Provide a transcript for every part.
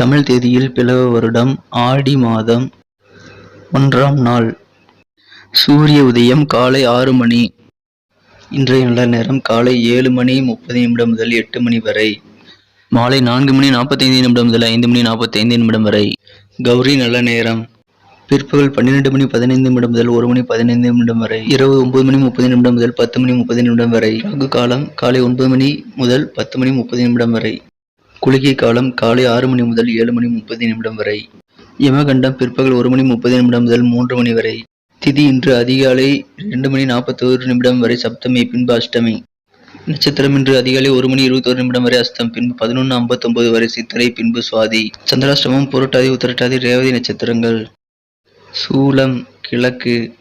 தமிழ் தேதியில் பிளவ வருடம் ஆடி மாதம் ஒன்றாம் நாள். சூரிய உதயம் காலை ஆறு மணி. இன்றைய நல்ல நேரம் காலை ஏழு மணி முப்பது நிமிடம் முதல் எட்டு மணி வரை. மாலை நான்கு மணி நாற்பத்தைந்து நிமிடம் முதல் ஐந்து மணி நாற்பத்தைந்து நிமிடம் வரை. கௌரி நல்ல நேரம். பிற்பகல் பன்னிரெண்டு மணி பதினைந்து நிமிடம் முதல் ஒரு மணி பதினைந்து நிமிடம் வரை. இரவு ஒன்பது மணி முப்பது நிமிடம் முதல் பத்து மணி முப்பது நிமிடம் வரை. காலம் காலை ஒன்பது மணி முதல் பத்து மணி முப்பது நிமிடம் வரை. குளிகை காலம் காலை ஆறு மணி முதல் ஏழு மணி முப்பது நிமிடம் வரை. யமகண்டம் பிற்பகல் ஒரு மணி முப்பது நிமிடம் முதல் மூன்று மணி வரை. திதி இன்று அதிகாலை இரண்டு மணி நாற்பத்தோரு நிமிடம் வரை சப்தமி பின்பு அஷ்டமி. நட்சத்திரம் இன்று அதிகாலை ஒரு மணி இருபத்தோரு நிமிடம் வரை அஸ்தம் பின்பு பதினொன்று ஐம்பத்தொன்பது வரை சித்திரை பின்பு சுவாதி. சந்திராஷ்டமம் புரட்டாதி உத்திரட்டாதி ரேவதி நட்சத்திரங்கள். சூலம் கிழக்கு.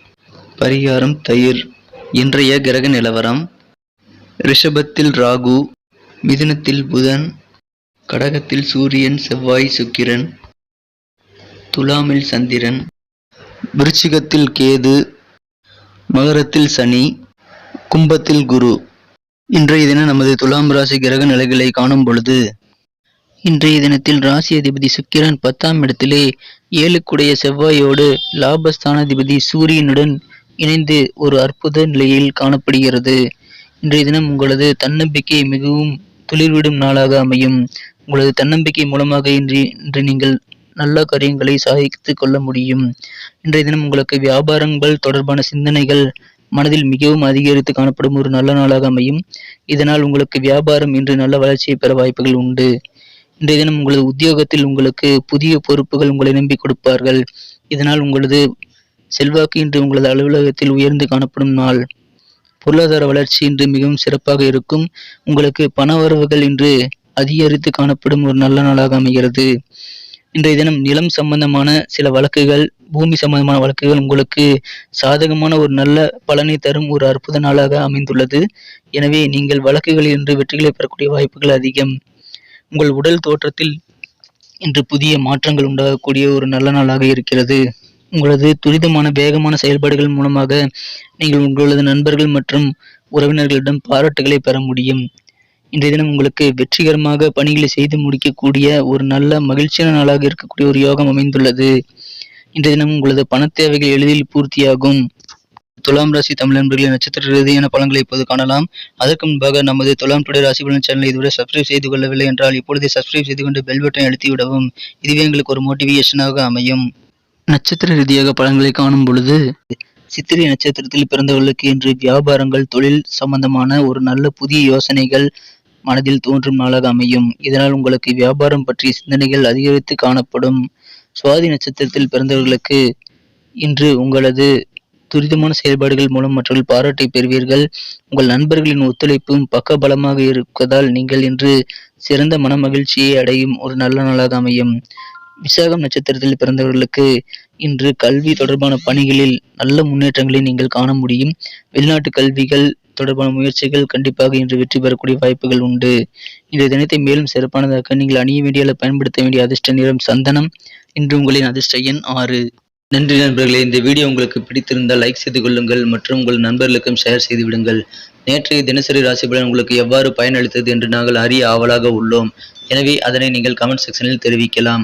பரிகாரம் தயிர். இன்றைய கிரக நிலவரம். ரிஷபத்தில் ராகு மிதுனத்தில் புதன். கடகத்தில் சூரியன் செவ்வாய் சுக்கிரன் துலாமில் சந்திரன் விருச்சிகத்தில் கேது மகரத்தில் சனி கும்பத்தில் குரு. இன்றைய தினம் நமது துலாம் ராசி கிரக நிலைகளை காணும் பொழுது இன்றைய தினத்தில் ராசி அதிபதி சுக்கிரன் பத்தாம் இடத்திலே ஏழுக்குடைய செவ்வாயோடு லாபஸ்தானாதிபதி சூரியனுடன் இணைந்து ஒரு அற்புத நிலையில் காணப்படுகிறது. இன்றைய தினம் உங்களது தன்னம்பிக்கை மிகவும் துளிர்விடும் நாளாக அமையும். உங்களது தன்னம்பிக்கை மூலமாக இன்று இன்று நீங்கள் நல்ல காரியங்களை சாதித்துக் கொள்ள முடியும். இன்றைய தினம் உங்களுக்கு வியாபாரங்கள் தொடர்பான சிந்தனைகள் மனதில் மிகவும் அதிகரித்து காணப்படும் ஒரு நல்ல நாளாக அமையும். இதனால் உங்களுக்கு வியாபாரம் இன்று நல்ல வளர்ச்சியை பெற வாய்ப்புகள் உண்டு. இன்றைய தினம் உங்களது உத்தியோகத்தில் உங்களுக்கு புதிய பொறுப்புகள் உங்களை நம்பி கொடுப்பார்கள். இதனால் உங்களது செல்வாக்கு இன்று உங்களது அலுவலகத்தில் உயர்ந்து காணப்படும் நாள். பொருளாதார வளர்ச்சி இன்று மிகவும் சிறப்பாக இருக்கும். உங்களுக்கு பண வரவுகள் இன்று அதிகரித்து காணப்படும் ஒரு நல்ல நாளாக அமைகிறது. இன்றைய தினம் நிலம் சம்பந்தமான சில வழக்குகள் பூமி சம்பந்தமான வழக்குகள் உங்களுக்கு சாதகமான ஒரு நல்ல பலனை தரும் ஒரு அற்புத நாளாக அமைந்துள்ளது. எனவே நீங்கள் வழக்குகளில் இன்று வெற்றிகளை பெறக்கூடிய வாய்ப்புகள் அதிகம். உங்கள் உடல் தோற்றத்தில் இன்று புதிய மாற்றங்கள் உண்டாகக்கூடிய ஒரு நல்ல நாளாக இருக்கிறது. உங்களது துரிதமான வேகமான செயல்பாடுகள் மூலமாக நீங்கள் உங்களது நண்பர்கள் மற்றும் உறவினர்களிடம் பாராட்டுகளை பெற முடியும். இன்றைய தினம் உங்களுக்கு வெற்றிகரமாக பணிகளை செய்து முடிக்கக்கூடிய ஒரு நல்ல மகிழ்ச்சியான நாளாக இருக்கக்கூடிய ஒரு யோகம் அமைந்துள்ளது. இன்றைய தினம் உங்களது பண தேவைகள் எளிதில் பூர்த்தியாகும். துலாம் ராசி தமிழ் நண்பர்களின் நட்சத்திர ரீதியான பலன்களை இப்போது காணலாம். அதற்கு முன்பாக நமது துலாம் டுடே ராசி பலன் சேனலை இதுவரை சப்ஸ்கிரைப் செய்து கொள்ளவில்லை என்றால் இப்பொழுதே சப்ஸ்கிரைப் செய்து கொண்டு பெல் பட்டனை அழுத்தி விடவும் இதுவே எங்களுக்கு ஒரு மோட்டிவேஷனாக அமையும். நட்சத்திர ரீதியாக பலன்களை காணும் பொழுது சித்திரை நட்சத்திரத்தில் பிறந்தவர்களுக்கு இன்று வியாபாரங்கள் தொழில் சம்பந்தமான ஒரு நல்ல புதிய யோசனைகள் மனதில் தோன்றும் நாளாக அமையும். இதனால் உங்களுக்கு வியாபாரம் பற்றிய சிந்தனைகள் அதிகரித்து காணப்படும். சுவாதி நட்சத்திரத்தில் பிறந்தவர்களுக்கு இன்று உங்களது துரிதமான செயல்பாடுகள் மூலம் மற்றவர்கள் பாராட்டை பெறுவீர்கள். உங்கள் நண்பர்களின் ஒத்துழைப்பும் பக்கபலமாக இருப்பதால் நீங்கள் இன்று சிறந்த மன மகிழ்ச்சியை அடையும் ஒரு நல்ல நாளாக அமையும். விசாகம் நட்சத்திரத்தில் பிறந்தவர்களுக்கு இன்று கல்வி தொடர்பான பணிகளில் நல்ல முன்னேற்றங்களை நீங்கள் காண முடியும். வெளிநாட்டு கல்விகள் தொடர்பான முயற்சிகள் கண்டிப்பாக இன்று வெற்றி பெறக்கூடிய வாய்ப்புகள் உண்டு. இந்த தினத்தை மேலும் சிறப்பானதாக்க நீங்கள் அணிய வேண்டிய பயன்படுத்த வேண்டிய அதிர்ஷ்ட நிறம் சந்தனம். இன்று உங்களின் அதிர்ஷ்ட எண் ஆறு. நன்றி நண்பர்களே இந்த வீடியோ உங்களுக்கு பிடித்திருந்தால் லைக் செய்து கொள்ளுங்கள் மற்றும் உங்கள் நண்பர்களுக்கும் ஷேர் செய்து விடுங்கள். நேற்றைய தினசரி ராசி பலன் உங்களுக்கு எவ்வாறு பயனளித்தது என்று நாங்கள் அறிய ஆவலாக உள்ளோம். எனவே அதனை நீங்கள் கமெண்ட் செக்ஷனில் தெரிவிக்கலாம்.